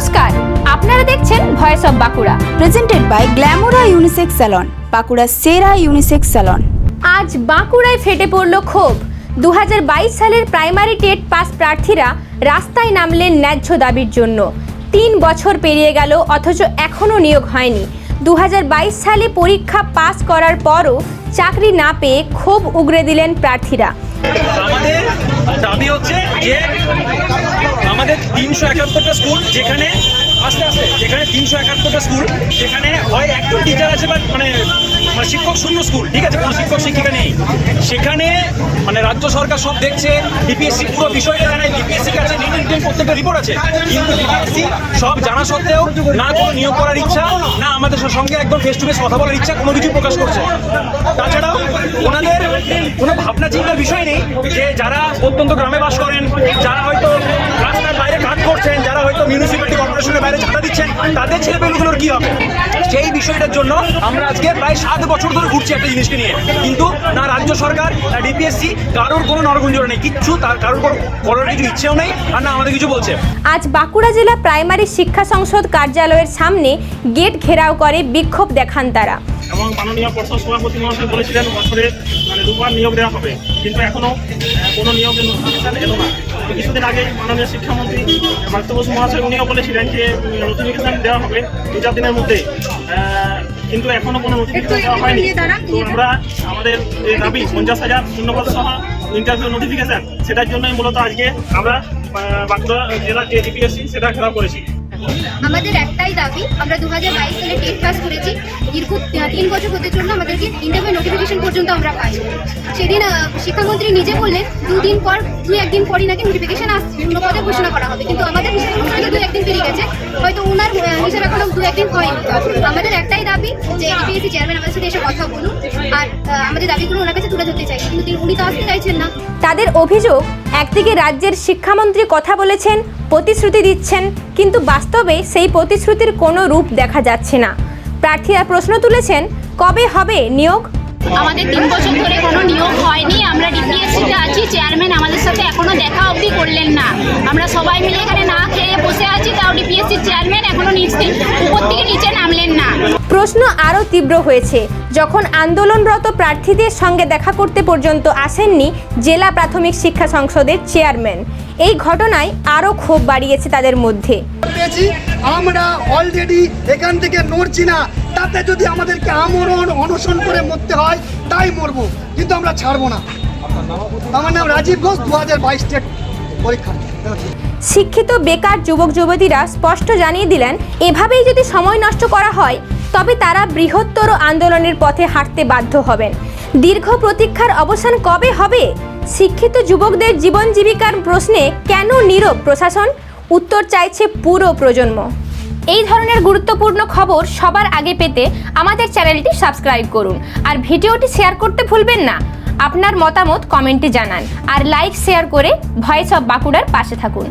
নমস্কার, আপনারা দেখছেন voice of Bankura presented by Glamora unisex salon বাঁকুড়ার সেরা ইউনিসেক্স স্যালন আজ বাঁকুড়ায় ফেটে পড়ল ক্ষোভ। দু হাজার বাইশ সালের প্রাইমারি টেট পাস প্রার্থীরা রাস্তায় নামলেন ন্যায্য দাবির জন্য। তিন বছর পেরিয়ে গেল, অথচ এখনও নিয়োগ হয়নি। দু হাজার বাইশ সালে পরীক্ষা পাস করার পরও চাকরি না পেয়ে ক্ষোভ উগরে দিলেন প্রার্থীরা। আমাদের দাবি হচ্ছে যে আমাদের তিনশো একাত্তরটা স্কুল যেখানে, আস্তে আস্তে, যেখানে তিনশো একাত্তরটা স্কুল সেখানে হয় একজন টিচার আছে বা মানে মানে শিক্ষক শূন্য স্কুল, ঠিক আছে? কোনো শিক্ষক শিক্ষিকা নেই। সেখানে মানে রাজ্য সরকার সব দেখছে ডিপিএসসি পুরো বিষয়টা জানে ডিপিএসসির কাছে প্রত্যেকটা রিপোর্ট আছে। কিন্তু ডিপিএসসি সব জানা সত্ত্বেও না কোনো নিয়োগ করার ইচ্ছা, না আমাদের সঙ্গে একদম ফেস টু ফেস কথা বলার ইচ্ছা, কোনো কিছু প্রকাশ করছে তাছাড়াও ওনাদের কোনো ভাবনা চিন্তার বিষয় নেই যে যারা অত্যন্ত গ্রামে বাস করেন, যারা হয়তো রাস্তার বাইরে কাজ করছেন, যারা হয়তো মিউনিসিপ্যালিটি কর্পোরেশনের বাইরে ঝাঁটা দিচ্ছেন, তাদের ছেলেপেলেগুলোর কি হবে? সেই বিষয়টার জন্য আমরা আজকে প্রায় সাত বছর ধরে ঘুরছি একটা জিনিসকে নিয়ে। কিন্তু না রাজ্য সরকার, না ডিপিএসসি কারোর কোনো নরগুঞ্জর নেই, কিচ্ছু তার কারোর করার কিছু ইচ্ছেও নেই, আর না আমাদের কিছু বলছে। আজ বাঁকুড়া জেলা প্রাইমারি শিক্ষা সংসদ কার্যালয়ের সামনে গেট ঘেরাও করে বিক্ষোভ দেখান তারা। এবং মাননীয় পর্ষদ সভাপতি মহাশয় বলেছিলেন বছরে মানে দুবার নিয়োগ দেওয়া হবে। কিন্তু এখনও কোনো নিয়োগের নোটিফিকেশন এলো না। কিছুদিন আগে মাননীয় শিক্ষামন্ত্রী মার্ত বসু মহাশয় উনিও বলেছিলেন যে নোটিফিকেশন দেওয়া হবে দু চার দিনের মধ্যে। কিন্তু এখনও কোনো নোটিফিকেশন দেওয়া হয়নি। তো আমরা আমাদের এই দাবি পঞ্চাশ হাজার শূন্যপদ সহ ইন্টারভিউ নোটিফিকেশন সেটার জন্যই মূলত আজকে আমরা বাঁকুড়া জেলার যে ডিপিএসসি সেটা খেলা করেছি। আমাদের একটাই দাবি, আমরা দু হাজার বাইশ সালে টেট পাস করেছি। দীর্ঘ তিন বছর হতে জন্য আমাদেরকে ইন্টারভিউ নোটিফিকেশন পর্যন্ত আমরা পাই। সেদিন শিক্ষামন্ত্রী নিজে বললেন, দুদিন পর দুই একদিন পরই নাকি নোটিফিকেশন আসছে, অন্য পদে ঘোষণা করা হবে। কিন্তু আমাদের হিসেবে দু একদিন পেরিয়ে গেছে। হয়তো ওনার হিসেবে এখনও দু একদিন হয়নি। আমাদের একটাই দাবি যে এডিপিএসসি চেয়ারম্যান আমাদের সাথে এসে কথা বলুন। আর আমাদের দাবিগুলো ওনার কাছে তুলে ধরতে চাই। কিন্তু উনি তো আসতে চাইছেন না। তাদের অভিযোগ, একদিকে রাজ্যের শিক্ষামন্ত্রী কথা বলেছেন প্রতিশ্রুতি দিচ্ছেন, কিন্তু বাস্তবে সেই প্রতিশ্রুতির কোনো রূপ দেখা যাচ্ছে না। প্রার্থীরা প্রশ্ন তুলেছেন, কবে হবে নিয়োগ? আমাদের তিন বছর ধরে কোনো নিয়োগ হয়নি, আমরা ডিপিএসসিতে আছি, চেয়ারম্যান আমাদের সাথে এখনও দেখা অবধি করলেন না। আমরা সবাই মিলে এখানে প্রশ্ন আরও তীব্র হয়েছে। যখন আন্দোলনরত প্রার্থীদের সঙ্গে দেখা করতে পর্যন্ত আসেননি জেলা প্রাথমিক শিক্ষা সংসদের চেয়ারম্যান। এই ঘটনায় আরও ক্ষোভ বাড়িয়েছে তাদের মধ্যে। আমরা অলরেডি এখান থেকে নড়ছি না। তাতে যদি আমাদেরকে আমরণ অনশন করে মরতে হয় তাই মরবো। কিন্তু আমরা ছাড়বো না। আমার নাম রাজীব ঘোষ দু হাজার বাইশ টেট পরীক্ষা। শিক্ষিত বেকার যুবক যুবতীরা স্পষ্ট জানিয়ে দিলেন এভাবেই যদি সময় নষ্ট করা হয় তবে তারা বৃহত্তর আন্দোলনের পথে হাঁটতে বাধ্য হবেন। দীর্ঘ প্রতীক্ষার অবসান কবে হবে? শিক্ষিত যুবকদের জীবন জীবিকার প্রশ্নে কেন নীরব প্রশাসন? উত্তর চাইছে পুরো প্রজন্ম। এই ধরনের গুরুত্বপূর্ণ খবর সবার আগে পেতে আমাদের চ্যানেলটি সাবস্ক্রাইব করুন আর ভিডিওটি শেয়ার করতে ভুলবেন না। আপনার মতামত কমেন্টে জানান আর লাইক, শেয়ার করে ভয়েস অফ বাঁকুড়ার পাশে থাকুন।